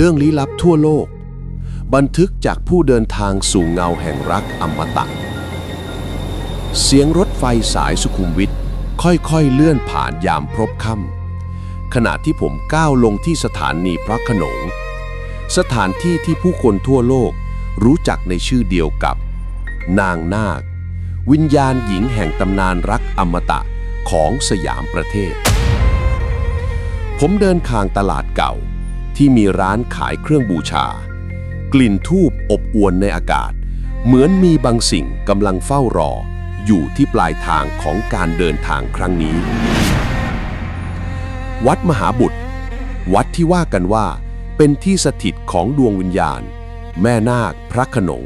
เรื่องลี้ลับทั่วโลก บันทึกจากผู้เดินทางสู่เงาแห่งรักอมตะ เสียงรถไฟสายสุขุมวิทค่อยๆเลื่อนผ่านยามพรบค่ำขณะที่ผมก้าวลงที่สถานีพระขนง สถานที่ที่ผู้คนทั่วโลกรู้จักในชื่อเดียวกับ นางนาค วิญญาณหญิงแห่งตำนานรักอมตะของสยามประเทศ ผมเดินข้างตลาดเก่า ที่มีร้านขายเครื่องบูชา กลิ่นทูบอบอวนในอากาศ เหมือนมีบางสิ่งกำลังเฝ้ารอ อยู่ที่ปลายทางของการเดินทางครั้งนี้ วัดมหาบุตร วัดที่ว่ากันว่า เป็นที่สถิตของดวงวิญญาณ แม่นาคพระขนง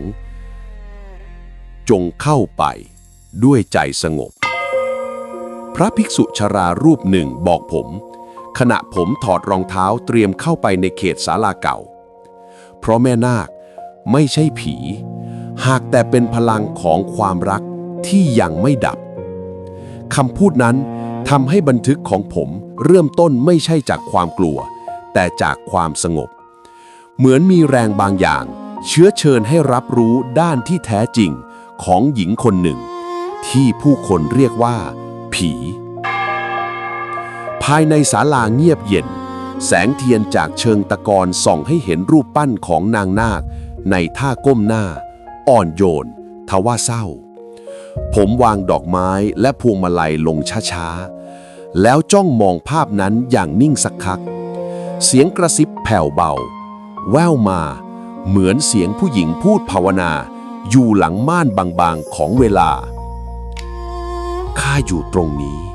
จงเข้าไปด้วยใจสงบ พระภิกษุชรารูปหนึ่งบอกผม ขณะผมถอดรองเท้าเตรียมเข้าไปในเขตศาลาเก่า เพราะแม่นาคไม่ใช่ผี หากแต่เป็นพลังของความรักที่ยังไม่ดับคำพูดนั้นทำให้บันทึกของผมเริ่มต้นไม่ใช่จากความกลัว แต่จากความสงบ เหมือนมีแรงบางอย่าง เชื้อเชิญให้รับรู้ด้านที่แท้จริงของหญิงคนหนึ่ง ที่ผู้คนเรียกว่า ผี ภายในศาลาเงียบเย็น แสงเทียนจากเชิงตะกอนส่องให้เห็นรูปปั้นของนางนาค ในท่าก้มหน้า อ่อนโยน ทว่าเศร้า ผมวางดอกไม้และพวงมาลัยลงช้าๆ แล้วจ้องมองภาพนั้นอย่างนิ่งสักพัก เสียงกระซิบแผ่วเบา แว่วมา เหมือนเสียงผู้หญิงพูดภาวนา อยู่หลังม่านบางๆของเวลาข้าอยู่ตรงนี้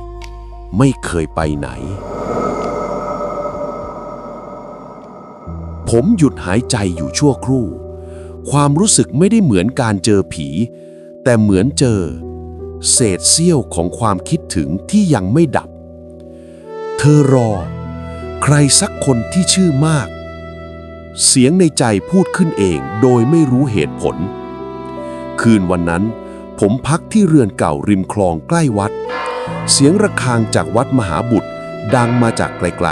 ไม่เคยไปไหน ผมหยุดหายใจอยู่ชั่วครู่ ความรู้สึกไม่ได้เหมือนการเจอผี แต่เหมือนเจอ เศษเสี้ยวของความคิดถึงที่ยังไม่ดับ เธอรอ ใครสักคนที่ชื่อมาก เสียงในใจพูดขึ้นเองโดยไม่รู้เหตุผล คืนวันนั้น ผมพักที่เรือนเก่าริมคลองใกล้วัด เสียงระฆังจากวัดมหาบุตรดังมาจากไกล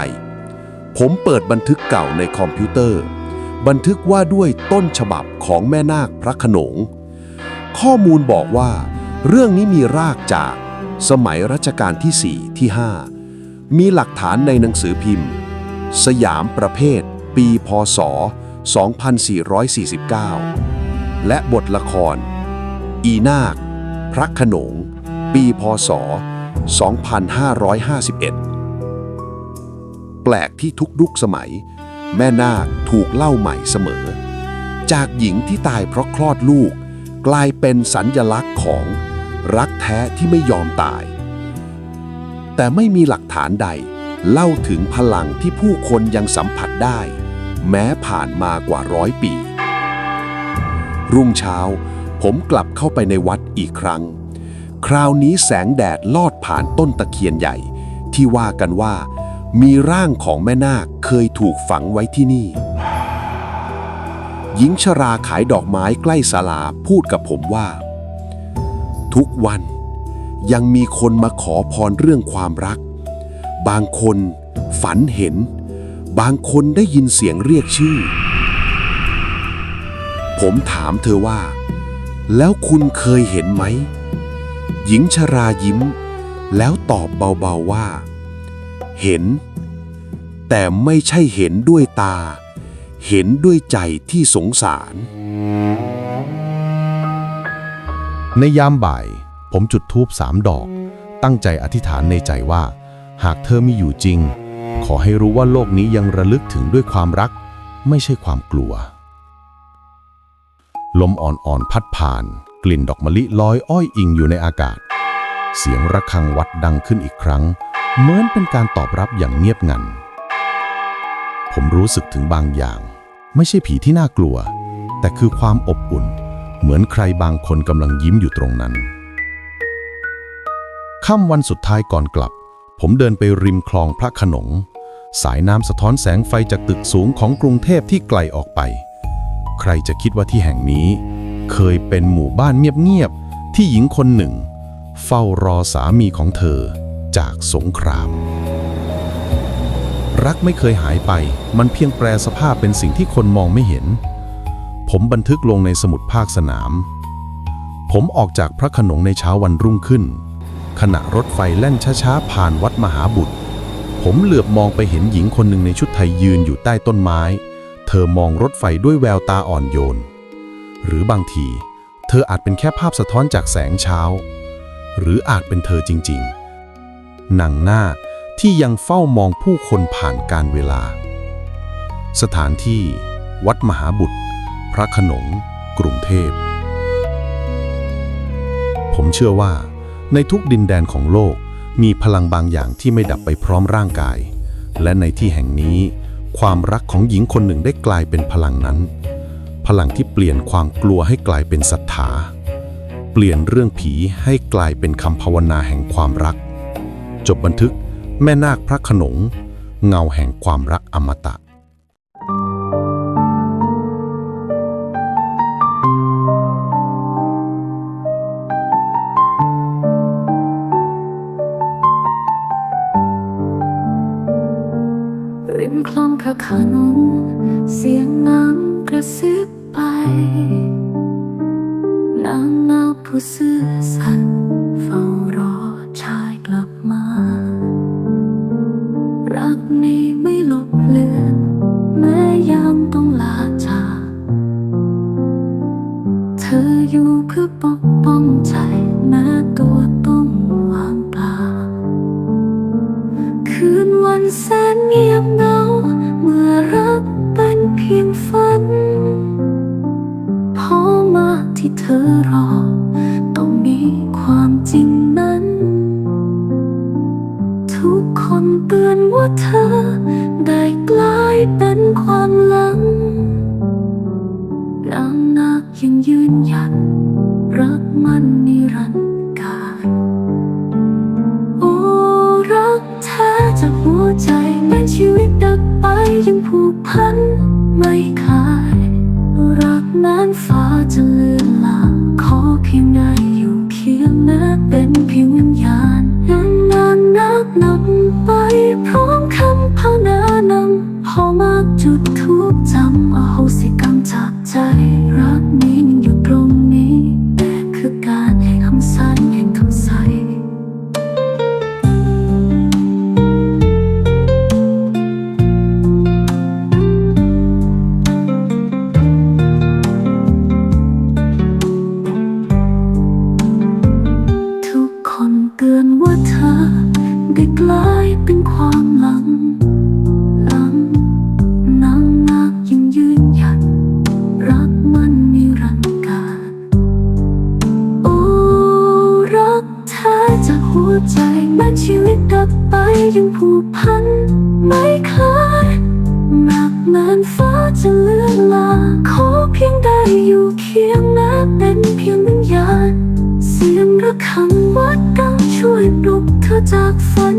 ๆ ผมเปิดบันทึกเก่าในคอมพิวเตอร์ บันทึกว่าด้วยต้นฉบับของแม่นาคพระขนง ข้อมูลบอกว่า เรื่องนี้มีรากจากสมัยรัชกาลที่ 4 ที่ 5 มีหลักฐานในหนังสือพิมพ์ สยามประเภท ปีพศ 2449 และบทละคร อีนาค พระขนง ปีพศ 2551 แปลกที่ทุกยุคสมัย แม่นาคถูกเล่าใหม่เสมอ จากหญิงที่ตายเพราะคลอดลูก กลายเป็นสัญญลักษณ์ของรักแท้ที่ไม่ยอมตาย แต่ไม่มีหลักฐานใด เล่าถึงพลังที่ผู้คนยังสัมผัสได้ แม้ผ่านมากว่าร้อยปี รุ่งเช้าผมกลับเข้าไปในวัดอีกครั้ง คราวนี้แสงแดดลอดผ่านต้นตะเคียนใหญ่ ที่ว่ากันว่า มีร่างของแม่นาคเคยถูกฝังไว้ที่นี่ หญิงชราขายดอกไม้ใกล้ศาลาพูดกับผมว่า ทุกวันยังมีคนมาขอพรเรื่องความรัก บางคนฝันเห็น บางคนได้ยินเสียงเรียกชื่อ ผมถามเธอว่า แล้วคุณเคยเห็นไหม หญิงชรายิ้ม แล้วตอบเบาๆว่า เห็น แต่ไม่ใช่เห็นด้วยตา เห็นด้วยใจที่สงสาร ในยามบ่าย ผมจุดธูปสามดอก ตั้งใจอธิษฐานในใจว่า หากเธอมีอยู่จริง ขอให้รู้ว่าโลกนี้ยังระลึกถึงด้วยความรัก ไม่ใช่ความกลัว ลมอ่อนๆพัดผ่าน ลิ่นดอกมะลิลอยอ้อยอิงอยู่ในอากาศ เสียงระฆังวัดดังขึ้นอีกครั้ง เหมือนเป็นการตอบรับอย่างเงียบงัน ผมรู้สึกถึงบางอย่าง ไม่ใช่ผีที่น่ากลัว แต่คือความอบอุ่น เหมือนใครบางคนกำลังยิ้มอยู่ตรงนั้นค่ำวันสุดท้ายก่อนกลับ ผมเดินไปริมคลองพระขนง สายน้ำสะท้อนแสงไฟจากตึกสูงของกรุงเทพที่ไกลออกไป ใครจะคิดว่าที่แห่งนี้ เคยเป็นหมู่บ้านเงียบๆที่หญิงคนหนึ่ง เฝ้ารอสามีของเธอจากสงคราม รักไม่เคยหายไป มันเพียงแปลสภาพเป็นสิ่งที่คนมองไม่เห็น ผมบันทึกลงในสมุดภาคสนาม ผมออกจากพระขนงในเช้าวันรุ่งขึ้น ขณะรถไฟแล่นช้าๆผ่านวัดมหาบุตร ผมเหลือบมองไปเห็นหญิงคนหนึ่งในชุดไทยยืนอยู่ใต้ต้นไม้ เธอมองรถไฟด้วยแววตาอ่อนโยน หรือบางที เธออาจเป็นแค่ภาพสะท้อนจากแสงเช้า หรืออาจเป็นเธอจริงๆ หนังหน้าที่ยังเฝ้ามองผู้คนผ่านการเวลา สถานที่ วัดมหาบุตร พระขนง กรุงเทพ ผมเชื่อว่า ในทุกดินแดนของโลกมีพลังบางอย่างที่ไม่ดับไปพร้อมร่างกาย และในที่แห่งนี้ ความรักของหญิงคนหนึ่งได้กลายเป็นพลังนั้น พลังที่เปลี่ยนความกลัวให้กลายเป็นศรัทธา เปลี่ยนเรื่องผีให้กลายเป็นคำภาวนาแห่งความรัก จบบันทึกแม่นาคพระขนง เงาแห่งความรักอมตะริมคลองพระโขนงเสียงน้ำกระซิบ ไปนางนาวผู้ซื่อสัตย์เฝ้ารอชายกลับมา รักนี้ไม่ลบเลือนแม้ยามต้องลาจากเธออยู่เพื่อปกป้องใจแม้ตัว ธอรอ ต้องมีความจริงนั้น ทุกคนเตือนว่าเธอ ได้กลายเป็นความหลังนางนาคยังยืนหยัดรักมันนิรันดร์การโอ้รักแท้จากหัวใจแม้ชีวิตดับไปยังผูกพัน ไม่ขาดรักนั้นฟ้าจะเลือน เพียงได้อยู่เคียงแม้เป็นเพียงวิญญาณนานนานนักนำไปพร้อมคำภาวนานำพอมากจุดทุกจำเอาหสิ แม้ชีวิตดับไปยังผูกพัน ไม่ขายหนักนานฟ้าจะเลื่อนลา ขอเพียงได้อยู่เคียงแม้เป็นเพียงวิญญาณ เสียงระฆังวัดดังช่วยปลุกเธอจากฝัน